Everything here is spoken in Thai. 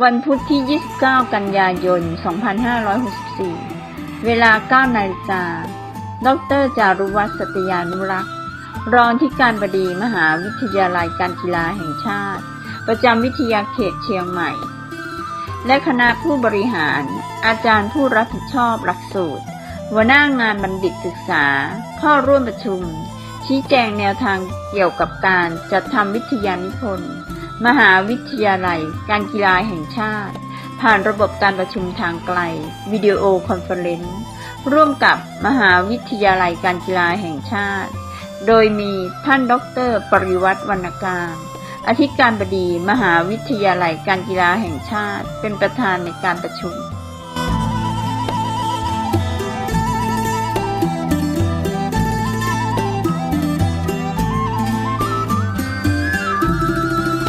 วันพุธที่ 29 กันยายน 2564 เวลา 9 นาฬิกา ดร จารุวัฒน์สตยานุรักษ์ รองที่การบดีมหาวิทยาลัยการกีฬาแห่งชาติ ประจำวิทยาเขตเชียงใหม่ และคณะผู้บริหาร อาจารย์ผู้รับผิดชอบหลักสูตร หัวหน้างานบัณฑิตศึกษา เข้าร่วมประชุม ชี้แจงแนวทางเกี่ยวกับการจัดทำวิทยานิพนธ์ มหาวิทยาลัย การกีฬาแห่งชาติ ผ่านระบบการประชุมทางไกล วิดีโอคอนเฟอเรนซ์ร่วมกับมหาวิทยาลัยการกีฬาแห่งชาติ โดยมีท่านดร ปริวัติวรรณการอธิการบดีมหาวิทยาลัยการกีฬาแห่งชาติ เป็นประธานในการประชุม